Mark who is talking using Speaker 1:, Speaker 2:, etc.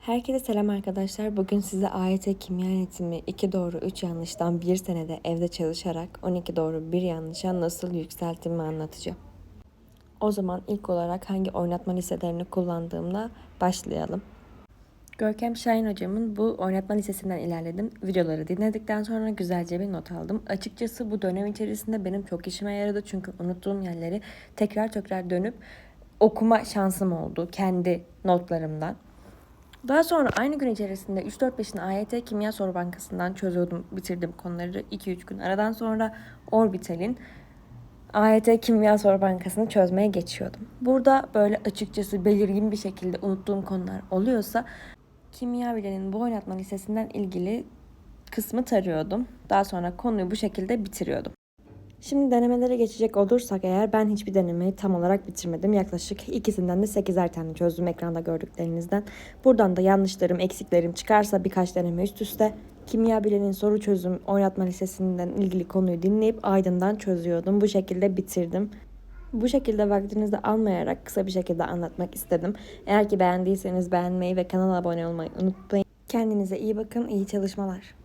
Speaker 1: Herkese selam arkadaşlar. Bugün size AYT kimya eğitimi 2 doğru 3 yanlıştan 1 senede evde çalışarak 12 doğru 1 yanlışa nasıl yükselttiğimi anlatacağım. O zaman ilk olarak hangi oynatma listelerini kullandığımla başlayalım. Görkem Şahin hocamın bu oynatma listesinden ilerledim. Videoları dinledikten sonra güzelce bir not aldım. Açıkçası bu dönem içerisinde benim çok işime yaradı. Çünkü unuttuğum yerleri tekrar tekrar dönüp okuma şansım oldu kendi notlarımdan. Daha sonra aynı gün içerisinde 3-4-5'in AYT Kimya Soru Bankası'ndan çözüyordum, bitirdim konuları 2-3 gün. Aradan sonra Orbital'in AYT Kimya Soru Bankası'nı çözmeye geçiyordum. Burada böyle açıkçası belirgin bir şekilde unuttuğum konular oluyorsa kimya bilenin bu oynatma listesinden ilgili kısmı tarıyordum. Daha sonra konuyu bu şekilde bitiriyordum. Şimdi denemelere geçecek olursak eğer ben hiçbir denemeyi tam olarak bitirmedim. Yaklaşık ikisinden de 8'er tane çözdüm ekranda gördüklerinizden. Buradan da yanlışlarım, eksiklerim çıkarsa birkaç deneme üst üste kimya bilenin soru çözüm oynatma listesinden ilgili konuyu dinleyip aydından çözüyordum. Bu şekilde bitirdim. Bu şekilde vaktinizi almayarak kısa bir şekilde anlatmak istedim. Eğer ki beğendiyseniz beğenmeyi ve kanala abone olmayı unutmayın. Kendinize iyi bakın, iyi çalışmalar.